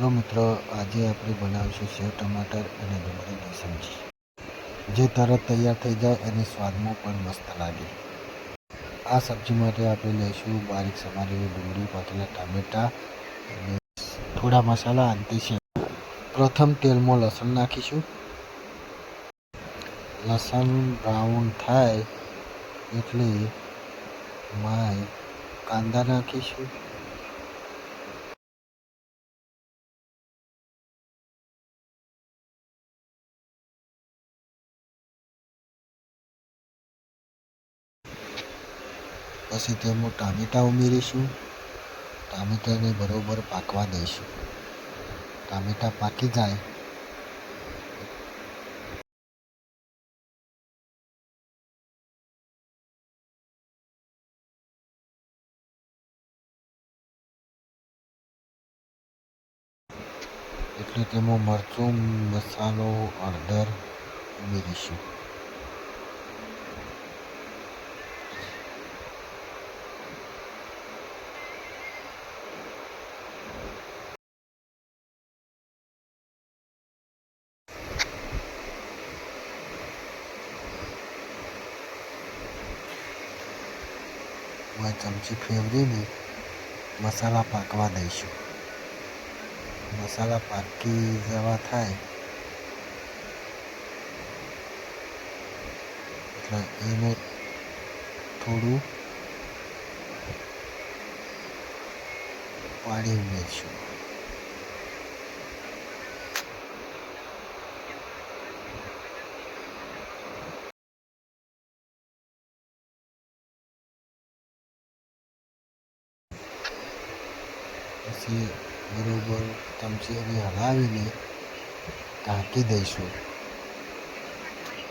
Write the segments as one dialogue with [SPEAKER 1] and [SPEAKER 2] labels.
[SPEAKER 1] Hello મિત્રો, આજે આપણે બનાવીશું સેવ ટમાટર અને ડુંગળીની સબ્જી જે તરત તૈયાર થઈ જાય અને સ્વાદમાં પણ મસ્ત લાગે. આ સબ્જી માટે આપણે લઈશું બારીક સમારેલી ડુંગળી પાકેલા ટામેટા અને થોડા મસાલા અંતે છે પ્રથમ તેલમાં લસણ નાખીશું. લસણ બ્રાઉન થાય એટલે માય કાંદા નાખીશું. પછી તેમાં ટામેટાં ઉમેરીશું. ટામેટાને બરોબર પાકવા દઈશું. ટામેટાં પાકી જાય. એટલે તેમાં મરચું, મસાલો, હળદર ઉમેરીશું. માં ચમચી ફેરવીને મસાલા પાકવા દઈશું. મસાલા પાકી જેવા થાય એટલે એનું થોડું પાણી ઉમેરશું. પછી બરોબર ચમચીને હલાવીને ઢાંકી દઈશું.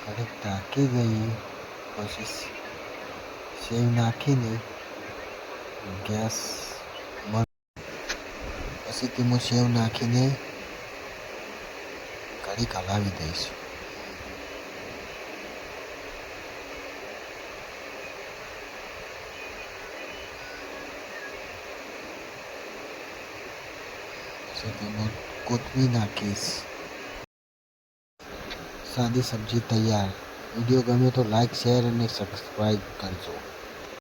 [SPEAKER 1] કડક ઢાંકી દઈએ, પછી સેવ નાખીને ગેસ પછી તેમાં સેવ નાખીને કડીક હલાવી દઈશું. તેમાં કોથમીર નાખીશ સાદી સબ્જી તૈયાર. વીડિયો ગમે તો લાઈક શેર અને સબસ્ક્રાઈબ કરજો.